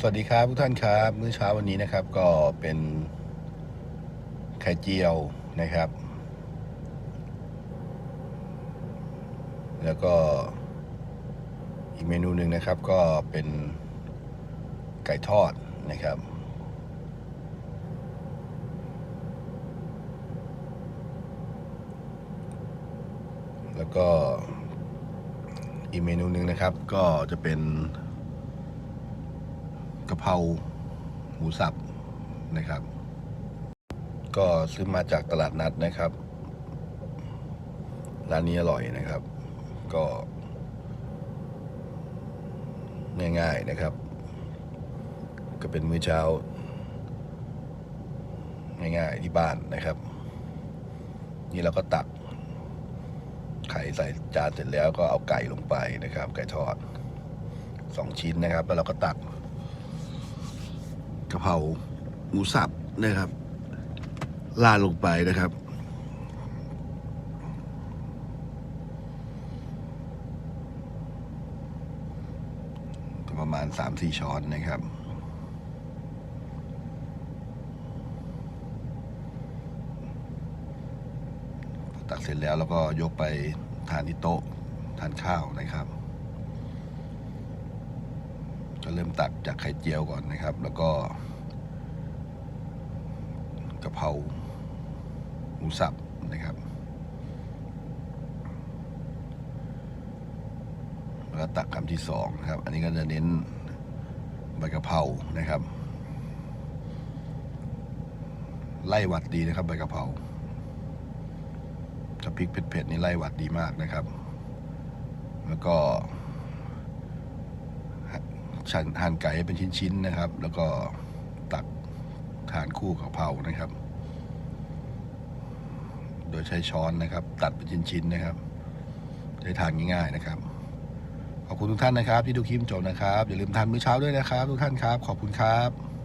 สวัสดีครับทุกท่านครับมื้อเช้าวันนี้นะครับ ก็เป็นไข่เจียวนะครับ แล้วก็อีกเมนูหนึ่งนะครับ ก็เป็นไก่ทอดนะครับ แล้วก็อีกเมนูหนึ่งนะครับ ก็จะเป็นะเพราหมูสับนะครับ ก็ซื้อมาจากตลาดนัดนะครับ ร้านนี้อร่อยนะครับ ก็ ง่ายๆนะครับ ก็เป็นมื้อเช้า ง่ายๆที่บ้านนะครับ นี่เราก็ตักไข่ใส่จานเสร็จแล้วก็เอาไก่ลงไปนะครับ ไก่ทอดสองชิ้นนะครับ แล้วเราก็ตัก กะเพราหมูสับนะครับราดลงไปนะครับ ประมาณสามสี่ช้อนนะครับตักเสร็จแล้วแล้วก็ยกไปทานที่โต๊ะทานข้าวนะครับ็เริ่มตักจากไข่เจียวก่อนนะครับ แล้วก็กะเพราหมูสับนะครับ แล้วก็ตักคำที่สองนะครับ อันนี้ก็จะเน้นใบกะเพรานะครับ ไล่หวัดดีนะครับใบกะเพราถ้าพริกเผ็ดๆนี่ไล่หวัดดีมากนะครับ แล้วก็ หั่นไก่ให้เป็นชิ้นๆนะครับ แล้วก็ตักทานคู่กับเผานะครับ โดยใช้ช้อนนะครับ ตัดเป็นชิ้นๆนะครับได้ทานง่ายๆนะครับ ขอบคุณทุกท่านนะครับ ที่ดูคลิปจบนะครับ อย่าลืมทานมื้อเช้าด้วยนะครับ ทุกท่านครับ ขอบคุณครับ